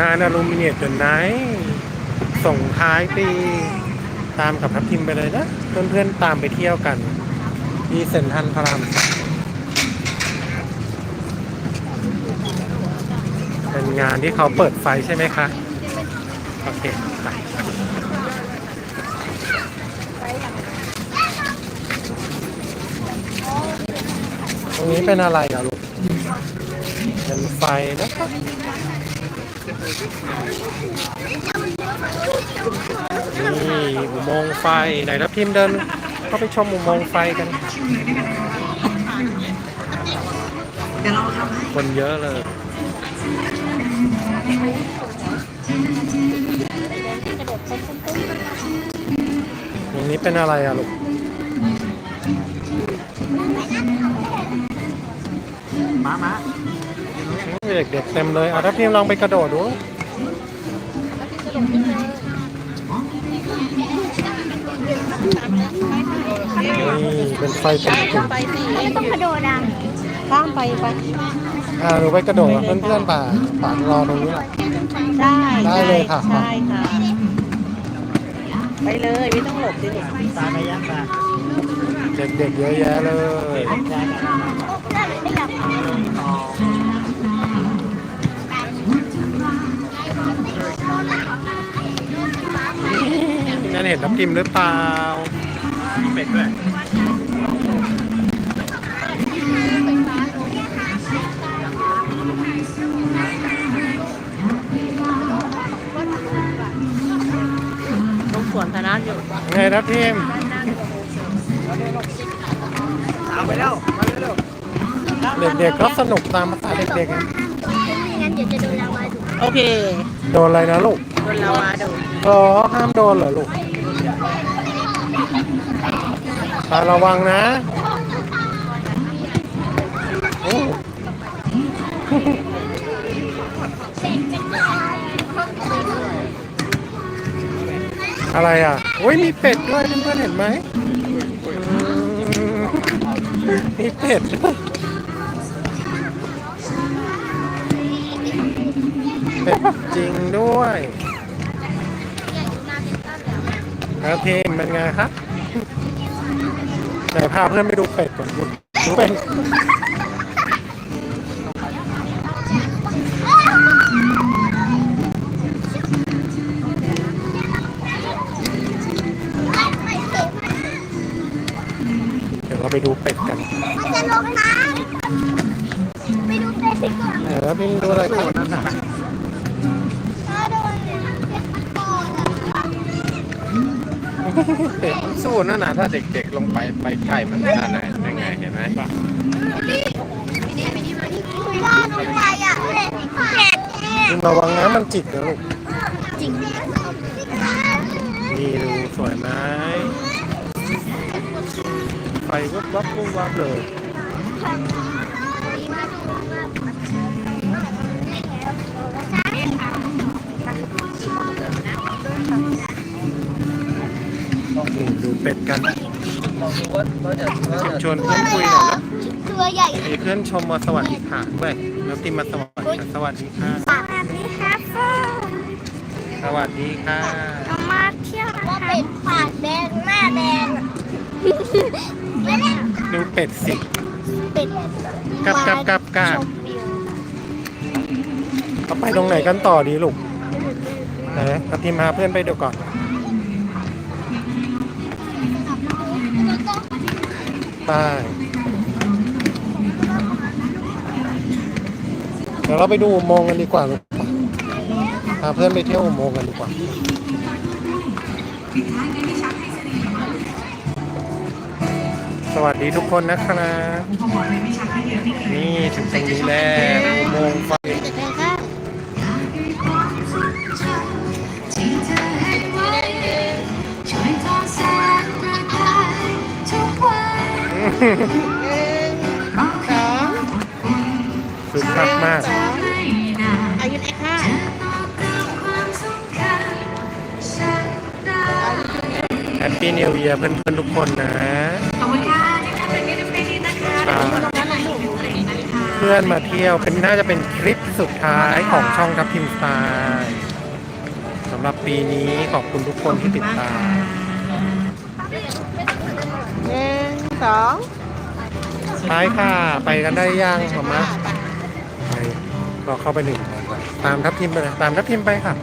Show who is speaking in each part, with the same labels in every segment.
Speaker 1: งานอลูมิเนียมจนไหน ส่งท้ายปีตามกับทัพทิมไปเลยนะ เพื่อนๆตามไปเที่ยวกัน ที่เซนทรัลพระรามสามเป็นงานที่เขาเปิดไฟใช่ไหมคะ โอเคไปตรงนี้เป็นอะไรอะลูกเป็นไฟนะครับ นี่อุโมงค์ไฟไหนทัพทิมเดินเข้าไปชมอุโมงค์ไฟกัน
Speaker 2: เดี๋ยวเราทำให้
Speaker 1: คนเยอะเลยตรงนี้เป็นอะไรอะลูก
Speaker 2: มามา
Speaker 1: เด็กๆเต็มเลยอะถ้าพี่ลองไปกระโดดดูนี่เป็นไฟเป็นกลุ่ม
Speaker 3: ไปสิต้องกระโดดอะข้ามไปไป
Speaker 1: อ่าหนูไปกระโดดกับเพื่อนๆป่าป่ารอตรงนี้แหละ
Speaker 3: ได้
Speaker 1: ได้เลยค่ะ
Speaker 3: ใช่ค่ะไปเลยไม่ต้องหลบดิลูก
Speaker 2: ตาไปยังตา
Speaker 1: เด็กๆเยอะแยะเลย นั่นเห็นน้ำพิมหรือเปล่า
Speaker 2: เป็ดด้วย
Speaker 3: ตรงสวนธนาอยู่
Speaker 1: ไงน้ำพิม
Speaker 2: ตามไปแล้วมาเร็ว
Speaker 1: เด็กๆก็สนุกตามภาษาเด็กๆนะ
Speaker 3: โอเค
Speaker 1: โดนอะไรนะลูก
Speaker 3: โดนลาวาโดน
Speaker 1: อ๋อห้ามโดนเหรอลูก ตาระวังนะโอ้อะไรอะ โอ้ยมีเป็ดด้วยเพื่อนเห็นไหม มีเป็ดด้วยเป็ดจริงด้วยแล้วทีมเป็นไงครับ ไหนพาเพื่อนไปดูเป็ดก่อนดูดูเป็ดเดี๋ยวเราไปดูเป็ดกัน
Speaker 4: จะลงน้ำไปดูเป็ดดีกว่า
Speaker 1: เออพี่ดูอะไรก่อน
Speaker 5: สู้นั่นนะถ้าเด็กๆลงไปไปใกล้มันนั่นน่ะยังไงเห็นไหม
Speaker 4: ล่าลงไปอะเป็ดเป็น
Speaker 1: คุณระวังนะมันจิกนะลูก
Speaker 4: จริง
Speaker 1: นี่ดูสวยไหมไฟวับวับวุบวับเลย ชวนเพื่อนคุยหน่อยแล้ว
Speaker 4: ตัวใหญ่
Speaker 1: มีเพื่อนชมมาสวัสดีค่ะด้วยแล้วติมมาสวัสดีค่ะสวัสดีค่ะ
Speaker 4: แบบนี้ครับ
Speaker 1: สวัสดีค่ะ
Speaker 4: เรามาเที่ยวว่าเป็ดปากแดงหน้าแดงไม่ได้
Speaker 1: ดูเป็ดสิ
Speaker 4: เป็ด
Speaker 1: กับกับกับกับเราไปตรงไหนกันต่อดีลูกไหนเอาทีมพาเพื่อนไปดูก่อน ไปเดี๋ยวเราไปดูอุโมงค์กันดีกว่าลูกพาเพื่อนไปเที่ยวอุโมงค์กันดีกว่าสวัสดีทุกคนนะครับนี่ถึงตรงนี้แล้วอุโมงค์ไฟ
Speaker 6: มองข้าม
Speaker 1: คึกคักมาก
Speaker 6: ไม่นาน
Speaker 3: อายุเอ็กห้า
Speaker 1: แฮปปี้นิว e ย r เพื่อนๆทุกคนนะ
Speaker 6: ขอบคุณค่ะที่ทำเป็นมิตรเป็นนะคะ
Speaker 1: ครับ
Speaker 6: ตรงนั้นนะลูกนะคะ
Speaker 1: เพื่อนมาเที่ยวเป็นน่าจะเป็นคลิปสุดท้ายของช่องทับทิมสไตล์สำหรับปีนี้ขอบคุณทุกคนที่ติดตาม
Speaker 3: หนึ่ง สอง
Speaker 1: ไปค่ะ ไปกันได้ยังหมอมาไปเราเข้าไปหนึ่งคนก่อนตามทับทิมไปเลยตามทับทิมไปค่ะ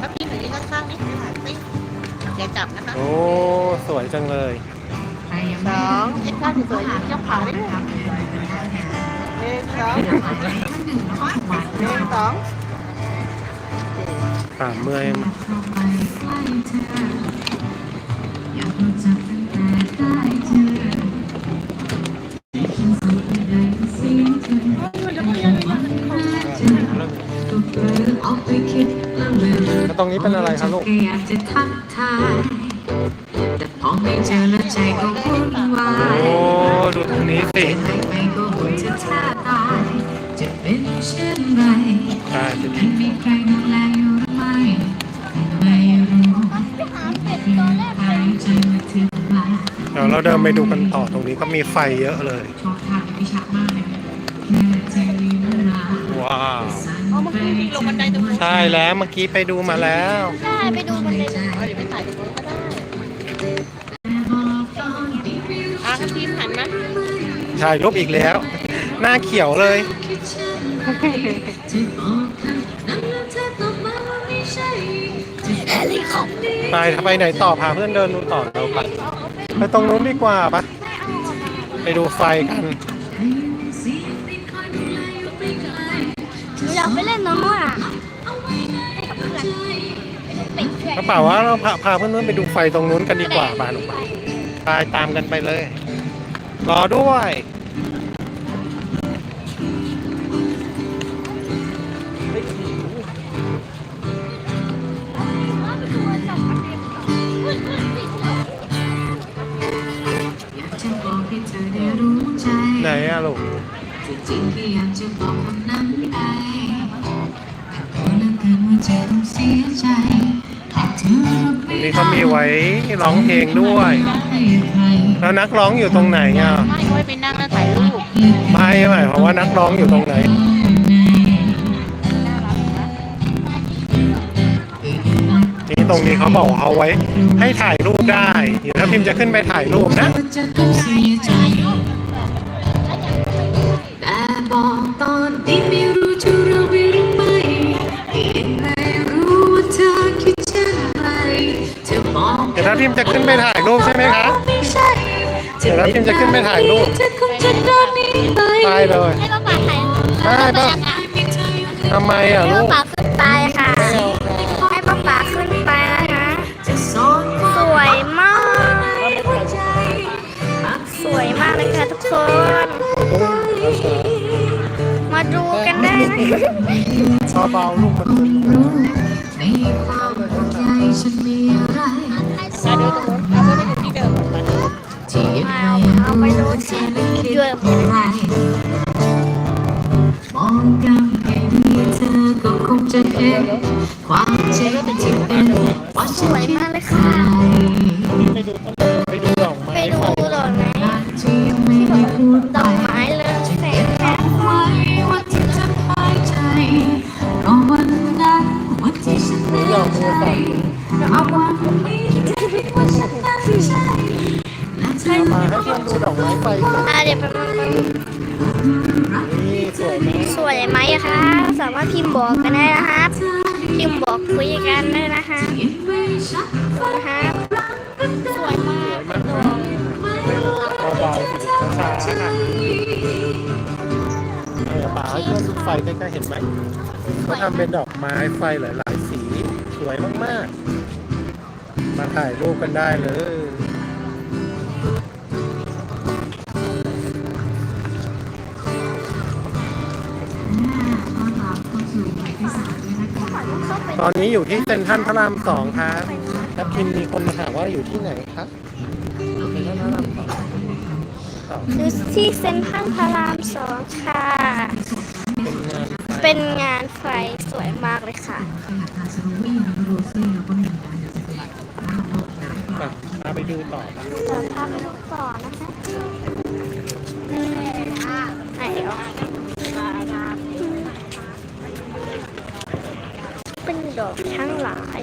Speaker 3: ถ้าพี่หนูยืนข้างๆนี่อย่าจับนะคะ
Speaker 1: โอ้ สวยจังเลย
Speaker 3: สองยืนข้างสวยๆยืนยกขาได้ไหมหนึ่งสองหนึ่งสอง
Speaker 1: ป่าเมื่อยแล้ว ตรงนี้เป็นอะไรคะลูก
Speaker 6: อยากจะทักทายแต่พอไม่เจอแล้วใจก็วุ่นวาย
Speaker 1: โอ้ ดูตรงนี้สิ
Speaker 6: เรา
Speaker 4: เดิ
Speaker 1: นไปดูกันต่อตรงนี้ก็มีไฟเยอะเลยว้าว
Speaker 3: อ๋อเมื่อกี้วิ่งลงบันไดตรงนู้น
Speaker 1: ใช่แล้วเมื่อกี้ไปดูมาแล้ว
Speaker 4: ได้ไปดูมันเลย
Speaker 3: อ๋อเดี๋ยวไปถ่ายตรงนู้นก็ได้อะทัพทีมหันมา
Speaker 1: ใช่รูปอีกแล้ว หน้าเขียวเลยไปไปไหนต่อพาเพื่อนเดินดูต่อเราไป ไปตรงนู้นดีกว่าปะไปดูไฟกัน
Speaker 4: หนูอยากไปเล่นน้ำอะเป็ดด้วย
Speaker 1: กระเป๋าว่าเราพาพาเพื่อนๆไปดูไฟตรงนู้นกันดีกว่าบาลูกไปตามกันไปเลย รอด้วย
Speaker 6: อกให้เธอได้รู้ใจ
Speaker 1: ไหนอะลูก
Speaker 6: จริงๆก็อยากจะบอกคำนั้นไปแต่กลัวเหลือเกินว่าจะต้องเสียใจหากเธอรับไม่
Speaker 1: นี่
Speaker 6: ได้
Speaker 1: เขามีไว้ร้องเพลงด้วย
Speaker 6: ให้ใคร
Speaker 1: แล้วนักร้องอยู่ตรงไหนอะ
Speaker 3: ไม่ค่อยไปนั่งแล้วถ่ายรูป
Speaker 1: ไม่หมายความว่านักร้องอยู่ตรงไหน ตรงนี้เขาบอกเอาไว้ ให้ถ่ายรูปได้เดี๋ยวถ้าพิมพ์จะขึ้นไปถ่ายรูปนะ
Speaker 6: ว่าจะต้องเสียใจแต่บอกตอนนี้ไม่รู้จะเราไปหรือไม่เพียงไม่รู้ว่าเธอคิดเช่นไรเธอบอก
Speaker 1: เดี๋ยวถ้าพิมพ์จะขึ้นไปถ่ายรูปใช่ไหมคะ
Speaker 6: ไม่ใช่
Speaker 1: เดี๋ยวแล้วพิมพ์จะขึ้นไปถ่ายรูป
Speaker 6: เธอคงจะเดินหนีไป
Speaker 1: ไปเลย
Speaker 4: ให้ป้าป๋าถ่าย
Speaker 1: ได้ปะ
Speaker 6: มีเธออยู่
Speaker 1: ทำไมอะ
Speaker 4: ให้
Speaker 1: ลู
Speaker 4: ป้ากป๋าขึ้นไปค่ะ ค่ะทุกคน มาดูกันได้นะ
Speaker 1: เบาๆลูกมันขึ้น
Speaker 6: ในความห่วงใยฉันมีอะไร
Speaker 3: มาดูตรงนู้นเอาไปอยู่ที่เดิมมา
Speaker 6: ที่ยัง
Speaker 4: มา
Speaker 6: ไม่
Speaker 4: เอาไปดูที่เดือด
Speaker 6: อะไรมองกันให้ดีเธอก็คงจะเห็นความจริงที่เป็นว่า
Speaker 4: ส
Speaker 6: ฉัน
Speaker 4: วย
Speaker 6: คิด
Speaker 4: มากเลย
Speaker 6: ใคร
Speaker 4: ค่ะ
Speaker 1: ดอกไม้
Speaker 4: เรืองแสงค่ะ
Speaker 6: ไว้ว่าที่จะหายใจราะวันนั้นวันที่ฉันแน่ใจเอาวันนี้จะคิดว่าฉันนั้นใช่และเธอ
Speaker 1: มาให้เพื่อนดูดอกไม้ไฟก่อน
Speaker 4: อะเดี๋ยวไปมา
Speaker 1: สวยไหม
Speaker 4: สวยไหมคะสามารถพิมพ์บอกกันได้นะครับพิมพ์บอกคุยกันได้นะคะ
Speaker 1: ออป่าให้เพื่อนดูไฟใกล้ๆเห็นไหมเขาทำเป็นดอกไม้ไฟหลายๆสีสวยมากๆ มาถ่ายรูปกันได้เลยตอนนี้อยู่ที่เซ็นทรัลพระรามสองครับแล้วพิมพ์มีคนมาถามว่าอยู่ที่ไหนครับเซ็นทรัลพระรามสองต่อ
Speaker 4: ดูที่เซ็นทรัลพระรามสองค่ะ
Speaker 1: เป็นงาน
Speaker 4: ไฟสวยมากเลยค่ะ
Speaker 1: มาไปดูต่อครับ
Speaker 4: เดี๋ยวพาไปดูต่อนะคะไหนเหรอเป็นดอกทั้งหลาย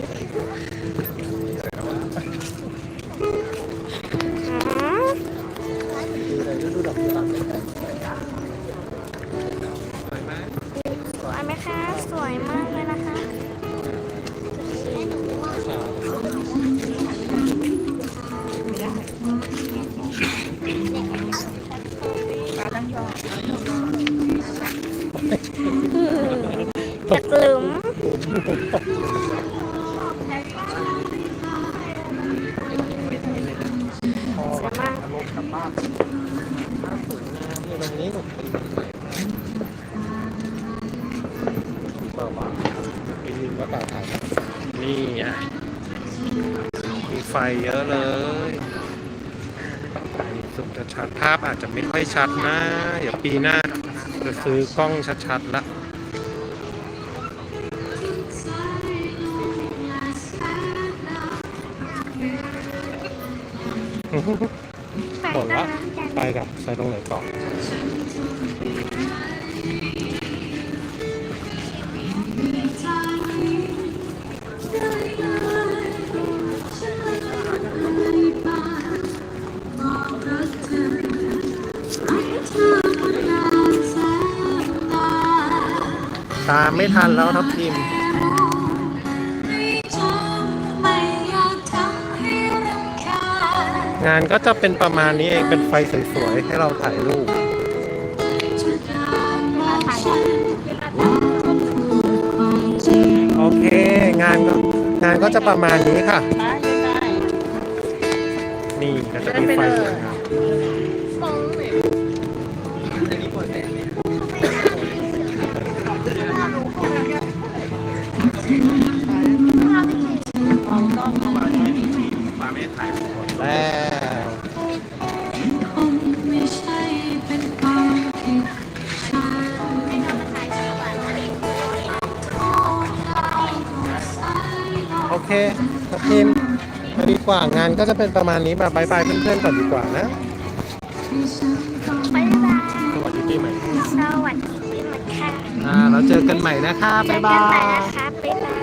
Speaker 4: อยู่
Speaker 1: ตรงนี้ลูกเปิดบ้านปีนึงก็ตาถ่ายนี่อะมีไฟเยอะเลยสุดจะชัดภาพอาจจะไม่ค่อยชัดนะเดี๋ยวปีหน้าจะซื้อกล้องชัดๆละบอกว่าไปกับใส่ตรงไหนก่อน ตามไม่ทันแล้วทับทีม งานก็จะเป็นประมาณนี้เอง เป็นไฟสวยๆ ให้เราถ่ายรูป โอเค งานก็งานก็จะประมาณนี้ค่ะ นี่ก็จะมีไฟสวยงาม
Speaker 2: มา
Speaker 1: โอเคทับทีมมาดีกว่างานก็จะเป็นประมาณนี้แบบบายบายเพื่อนๆก่อนดีกว่านะ
Speaker 6: ที่ฉันต้อง
Speaker 4: บ๊ายบาย
Speaker 1: สวัสดีปีใหม่
Speaker 4: สวัสดีปีใหม่ค่ะ
Speaker 1: อ่าเราเจอกันใหม่นะคะ
Speaker 4: เจอ
Speaker 1: บ๊าย
Speaker 4: กัน
Speaker 1: บา
Speaker 4: ใหม่
Speaker 1: ย
Speaker 4: นะคะ